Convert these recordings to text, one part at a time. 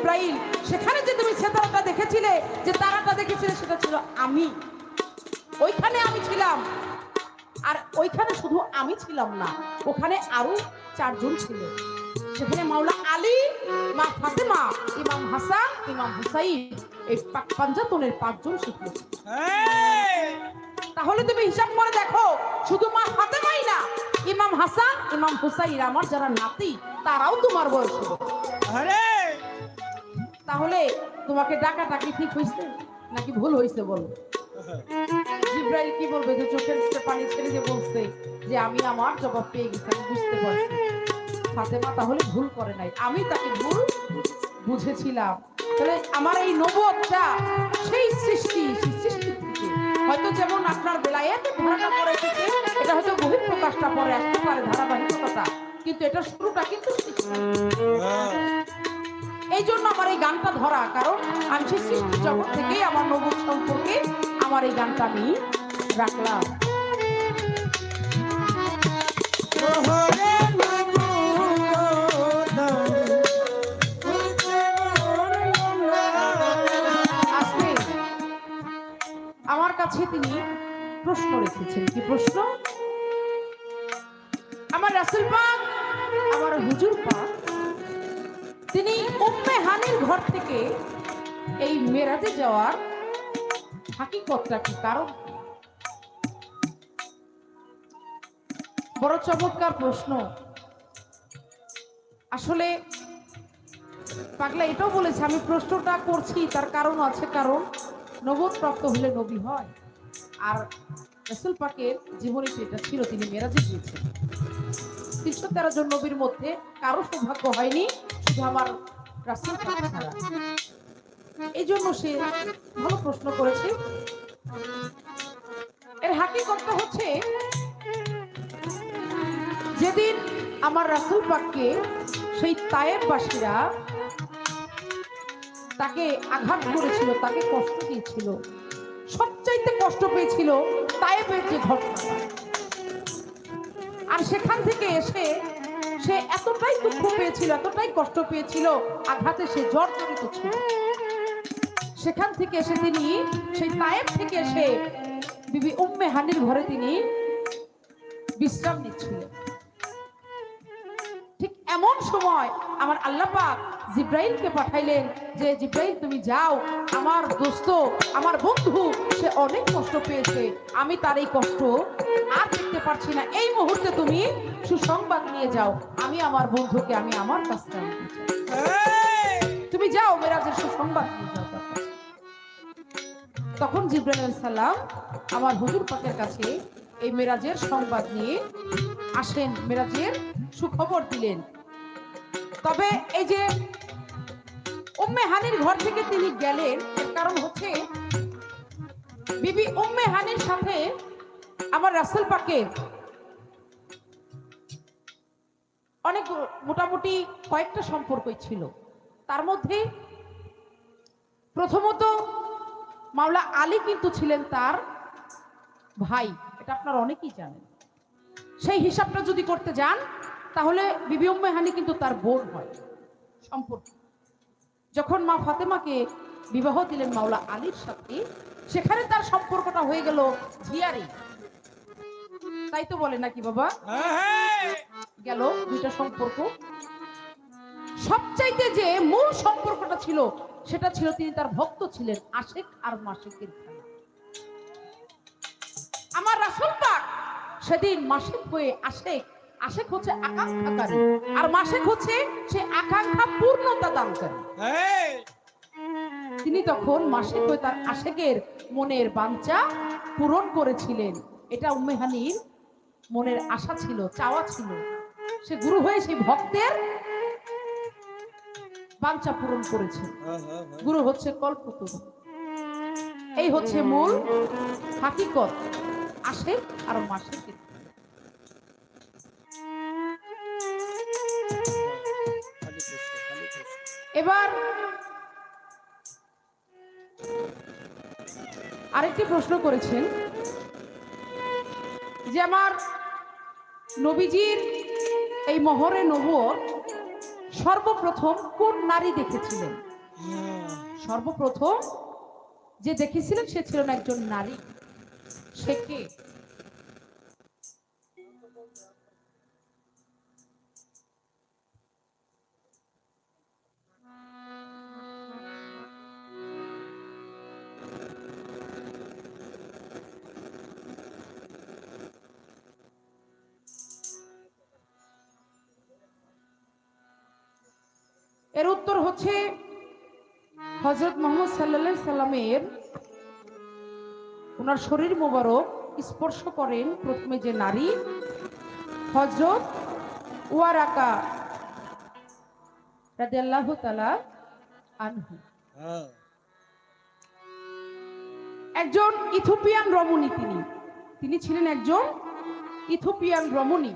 জিব্রাইল সেখানে যে তুমি সেতারাটা দেখেছিলে যে তারাটা দেখেছিলে সেটা ছিল আমি। ওইখানে আমি ছিলাম। আর ওইখানে শুধু আমি ছিলাম না ওখানে আরও চারজন ছিল। সেখানে মাওলা আলী মা ফাতেমা ইমাম হাসান ইমাম হুসাইন এই পাঞ্জাতনের পাঁচজন শিখলো। তাহলে তুমি হিসাব করে দেখো শুধু মা ফাতেমাই না ইমাম হাসান ইমাম হুসাইন আমার যারা নাতি তারাও তোমার বয়স। আরে তাহলে তোমাকে ডাকাটাকি ঠিক হয়েছে নাকি ভুল হয়েছে বলো? জিব্রাইল কি বলবে যে চোখের পানি ছেড়ে যে বলছে যে আমি আমার জবাব পেয়ে গেছি, আমি বুঝতে পারছি। ফাতেমা তাহলে ভুল করে নাই। আমি তাকে ভুল বুঝেছিলাম। তাহলে আমার এই নবদটা সেই সৃষ্টি সৃষ্টি হয়তো যেমন আপনার বেলায়েত ধারণা পরে এসেছে, এটা হয়তো বহির প্রকাশটা পরে আসতে পারে ধারাবাহিকতা। কিন্তু এটা শুরুটা কিন্তু এই জন্য আমার এই গানটা ধরা, কারণ আমি সেই সৃষ্টি জগৎ থেকেই আমার নবুদ সম্পর্কে আমার এই গানটা আমি রাখলাম। আমার কাছে তিনি প্রশ্ন রেখেছেন। কি প্রশ্ন? আমার রাসুল পাক, আমার হুজুর পাক তিনি উম্মে হানির ঘর থেকে এই মেরাজে যাওয়ার হাকিকতটা কি কারণ? বড় চমৎকার প্রশ্ন। আসলে পাগলা এটাও বলেছে, আমি প্রশ্নটা করছি, তার কারণ আছে কারণ নবদ প্রাপ্ত হলে নবী হয়। আর রসুল পাকের জীবনীতে এটা ছিল, তিনি মেরাজে গিয়েছেন। তিনশো তেরো জন নবীর মধ্যে কারও সৌভাগ্য হয়নি। আমার রাসুল ছাড়া। এই জন্য সে ভালো প্রশ্ন করেছে। এর হাকিকতটা হচ্ছে, যেদিন আমার রাসুল পাককে সেই তায়েববাসীরা তাকে আঘাত করেছিল, তাকে কষ্ট দিয়েছিল, সবচাইতে কষ্ট পেয়েছিল তায়েবের যে ঘটনা। আর সেখান থেকে এসে সে এতটাই দুঃখ পেয়েছিল, এতটাই কষ্ট পেয়েছিল, আঘাতে সে জর্জরিত ছিল। সেখান থেকে এসে তিনি, সেই তায়েব থেকে এসে বিবি উম্মে হানির ঘরে তিনি বিশ্রাম নিচ্ছিলেন। ঠিক এমন সময় আমার আল্লাহ পাক জিব্রাইলকে পাঠাইলেন যে জিব্রাইল তুমি যাও। আমার দোস্ত আমার বন্ধু সে অনেক কষ্ট পেয়েছে। আমি তার এই কষ্ট আর দেখতে পারছি না। এই মুহূর্তে তুমি সুসংবাদ নিয়ে যাও। আমি আমার বন্ধুকে আমি আমার কাছে তুমি যাও মেরাজের সুসংবাদ নিয়ে যাও। তখন জিব্রাইল সালাম আমার হুজুর পাকের কাছে এই মেরাজের সংবাদ নিয়ে আসেন মেরাজের সুখবর দিলেন। তবে এই যে উম্মে হানির ঘর থেকে তিনি গেলেন কারণ হচ্ছে বিবি উম্মে হানির সাথে আমার রাসেল পাকের অনেক মোটামুটি কয়েকটা সম্পর্কই ছিল। তার মধ্যে প্রথমত মাওলা আলী কিন্তু ছিলেন তার ভাই, এটা আপনারা অনেকেই জানেন। সেই হিসাবটা যদি করতে যান তাহলে বিবি হানি কিন্তু তার বোন হয়, সম্পর্ক। যখন মা ফাতেমাকে বিবাহ দিলেন মাওলা আলীর সাথে, সেখানে তার সম্পর্কটা হয়ে গেল ঝিয়ারি তাই তো বলে নাকি বাবা? গেল দুইটা সম্পর্ক। সবচাইতে যে মূল সম্পর্কটা ছিল, সেটা ছিল তিনি তার ভক্ত ছিলেন আশেক আর মাসেকের খেলা আমার রাসুল পাক সেদিন মাসিক হয়ে আশেক আশেক হচ্ছে আকাঙ্ক্ষাকারী আর মাসেক হচ্ছে সে আকাঙ্ক্ষা পূর্ণতা দানকারী। তিনি তখন মাসিক হয়ে তার আশেকের মনের বাঞ্ছা পূরণ করেছিলেন। এটা উম্মেহানির মনের আশা ছিল চাওয়া ছিল। সে গুরু হয়ে সেই ভক্তের বাঞ্ছা পূরণ করেছে। গুরু হচ্ছে কল্পতরু। এই হচ্ছে মূল হাকিকত আসে আর মাসে এবার আরেকটি প্রশ্ন করেছেন যে আমার নবীজির এই মহরে নবুয়ত সর্বপ্রথম কোন নারী দেখেছিলেন? সর্বপ্রথম যে দেখেছিলেন সে ছিলেন একজন নারী। সে কে? এর উত্তর হচ্ছে হজরত মোহাম্মদ সাল্লাহ সাল্লামের ওনার শরীর মোবারক স্পর্শ করেন প্রথমে যে নারী হজরত ওয়ারাকা রাদিয়াল্লাহু তাআলা আনহু। একজন ইথোপিয়ান রমণী তিনি। তিনি ছিলেন একজন ইথোপিয়ান রমণী।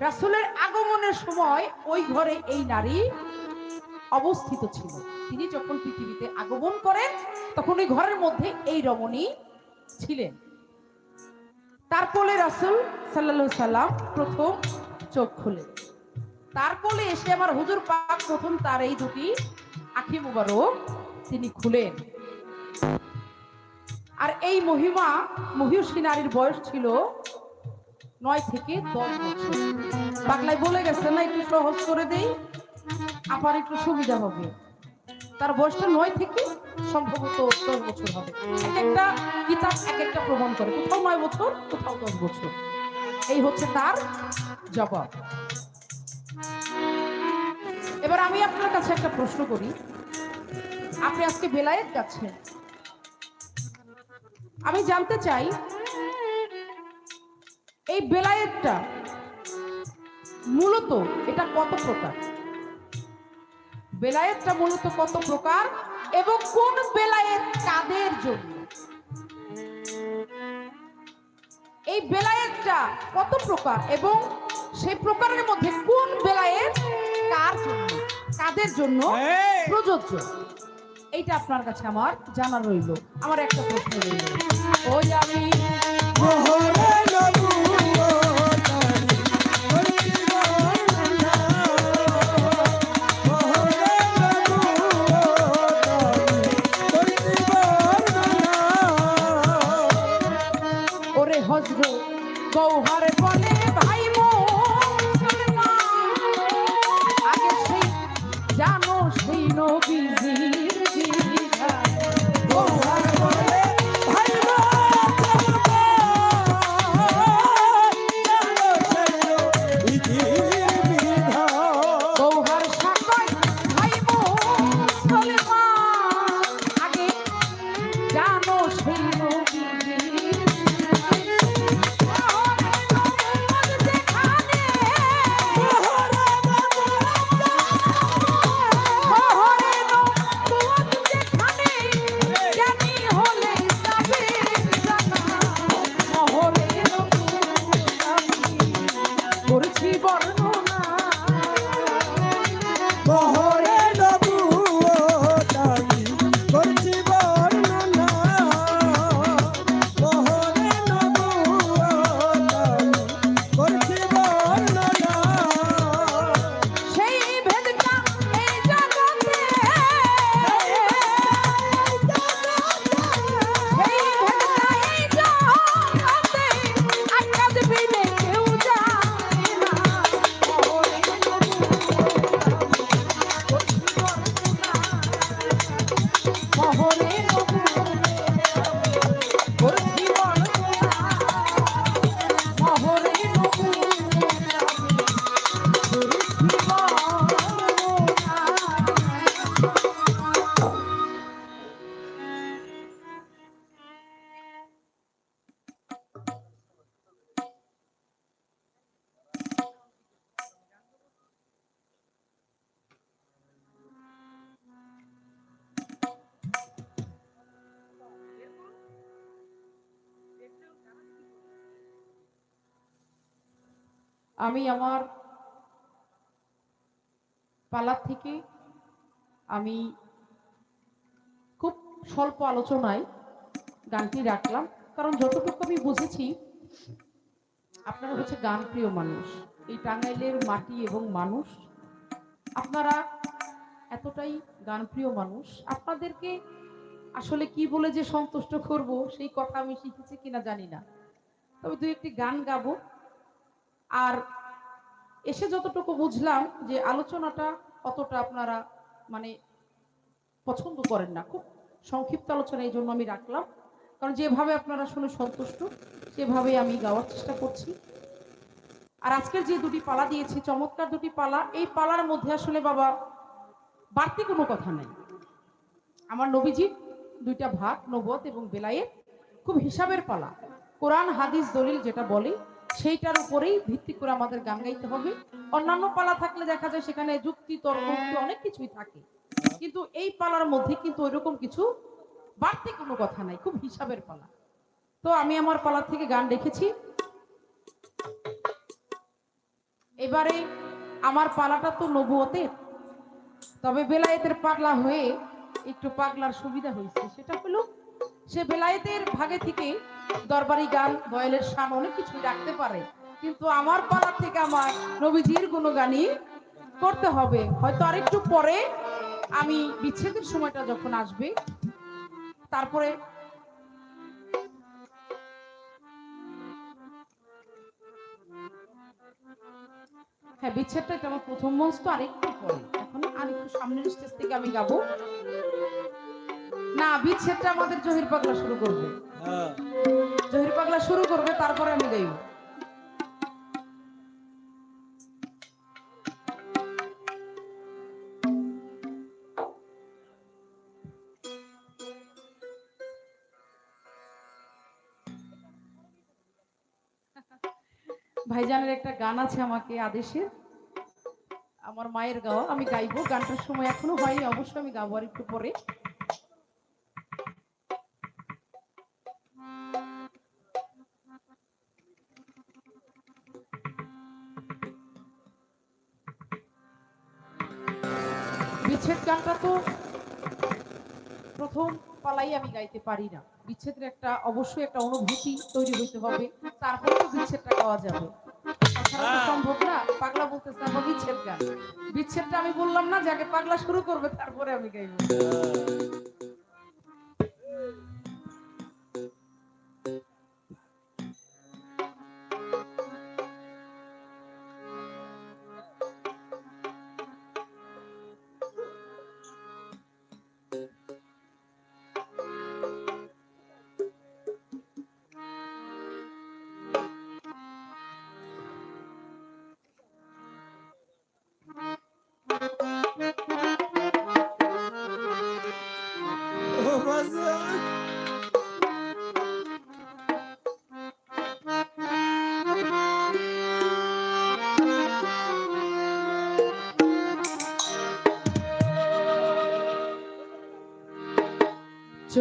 রাসূলের আগমনের সময় ওই ঘরে এই নারী অবস্থিত ছিল। তিনি যখন পৃথিবীতে আগমন করেন, তখন ওই ঘরের মধ্যে এই রমণী ছিলেন। তার কোলে রাসুল সাল্লাল্লাহু সাল্লাম প্রথম চোখ খুলেন তার কোলে এসে আমার হুজুর পাক প্রথম তার এই দুটি আখি মুবারক তিনি খুলেন। আর এই মহিমা মহিষী নারীর বয়স ছিল নয় থেকে দশ বছর। বাংলায় বলে গেছে না, একটু সহজ করে দেই। আবার একটু সুবিধা হবে। তার বয়সটা নয় থেকে সম্ভবত দশ বছর হবে। এক একটা কিতাব এক একটা প্রমাণ করে। কোথাও নয় বছর, কোথাও দশ বছর। এই হচ্ছে তার জবাব। এবার আমি আপনার কাছে একটা প্রশ্ন করি। আপনি আজকে বেলায়েত যাচ্ছেন। আমি জানতে চাই, এই বেলায়েতটা মূলত এটা কত প্রকার? বেলায়েতটা মূলত কত প্রকার এবং কোন বেলায়েত কাদের জন্য? এই বেলায়েতটা কত প্রকার এবং সেই প্রকারের মধ্যে কোন বেলায়েত কার জন্য কাদের জন্য প্রযোজ্য? এইটা আপনার কাছে আমার জানা রইল। আমার একটা প্রশ্ন রইল। ওই আমি গৌহারে আমি আমার পালার থেকে আমি খুব স্বল্প আলোচনায় গানটি রাখলাম। কারণ যতটুকু আমি বুঝেছি, আপনারা হচ্ছে গান প্রিয় মানুষ। এই টাঙ্গাইলের মাটি এবং মানুষ, আপনারা এতটাই গান প্রিয় মানুষ। আপনাদেরকে আসলে কি বলে যে সন্তুষ্ট করব, সেই কথা আমি শিখেছি কিনা জানি না। তবে দু একটি গান গাবো। আর এসে যতটুকু বুঝলাম যে আলোচনাটা অতটা আপনারা মানে পছন্দ করেন না। খুব সংক্ষিপ্ত আলোচনা এই জন্য আমি রাখলাম। কারণ যেভাবে আপনারা শুনে সন্তুষ্ট, সেভাবেই আমি গাওয়ার চেষ্টা করছি। আর আজকের যে দুটি পালা দিয়েছি, চমৎকার দুটি পালা, এই পালার মধ্যে আসলে বাবা বাড়তি কোনো কথা নেই। আমার নবীজি দুইটা ভাগ নবত এবং বেলায়ের খুব হিসাবের পালা। কোরআন, হাদিস, দলিল যেটা বলে সেইটার উপরেই ভিত্তি করে আমাদের গান গাইতে হবে। অন্যান্য পালা থাকলে দেখা যায় সেখানে যুক্তি, তর্ক অনেক কিছুই থাকে। কিন্তু এই পালার মধ্যে কিন্তু ওইরকম কিছু বাড়তি কোনো কথা নাই, খুব হিসাবের পালা। তো আমি আমার পালা থেকে গান রেখেছি এবারে আমার পালাটা তো নবুয়তের। তবে বেলায়েতের পাগলা হয়ে একটু পাগলার সুবিধা হয়েছে। সেটা হলো, সে বেলায়েতের ভাগে থেকে দরবারি গান বয়েলের শান অনেক কিছু রাখতে পারে। কিন্তু আমার পালা থেকে আমার নবীজির গুণগানই করতে হবে। হয়তো আরেকটু পরে আমি বিচ্ছেদের সময়টা যখন আসবে, তারপরে হ্যাঁ বিচ্ছেদটা এটা আমার প্রথম মঞ্চ, তো আরেকটু পরে। এখন আরেকটু সামনের স্টেজ থেকে আমি গাবো। না, বিচ্ছেদটা আমাদের জহির পাগলা শুরু করবে। হ্যাঁ। জহির পাগলা শুরু করবে, তারপরে আমি গাইব ভাইজানের একটা গান আছে আমাকে আদেশের। আমার মায়ের গাওয়া, আমি গাইবো। গানটার সময় এখনও হয়নি অবশ্যই আমি গাবো আর একটু পরে। পালাই আমি গাইতে পারি না। বিচ্ছেদের একটা, অবশ্যই একটা অনুভূতি তৈরি হইতে হবে, তারপরে তো বিচ্ছেদটা গাওয়া যাবে। সম্ভব না, পাগলা বলতেছে আমার বিচ্ছেদ গান। বিচ্ছেদটা আমি বললাম না যে আগে পাগলা শুরু করবে, তারপরে আমি গাইবো।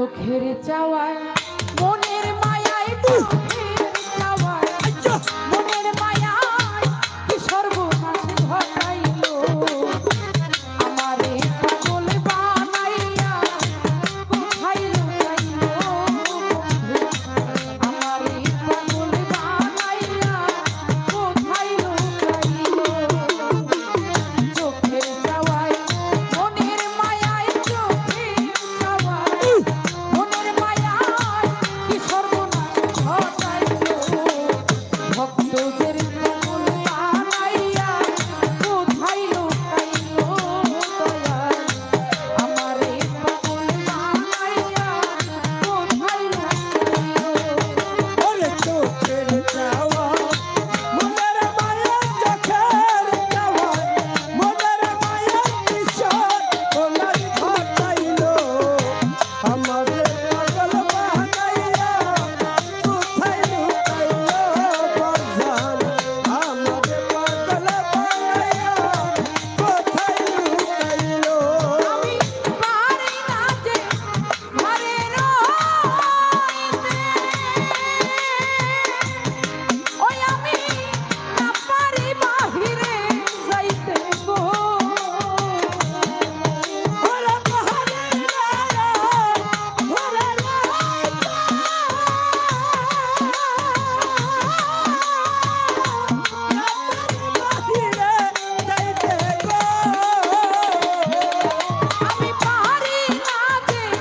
চোখের চাওয়ায় মনের মায়ায়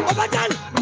over done.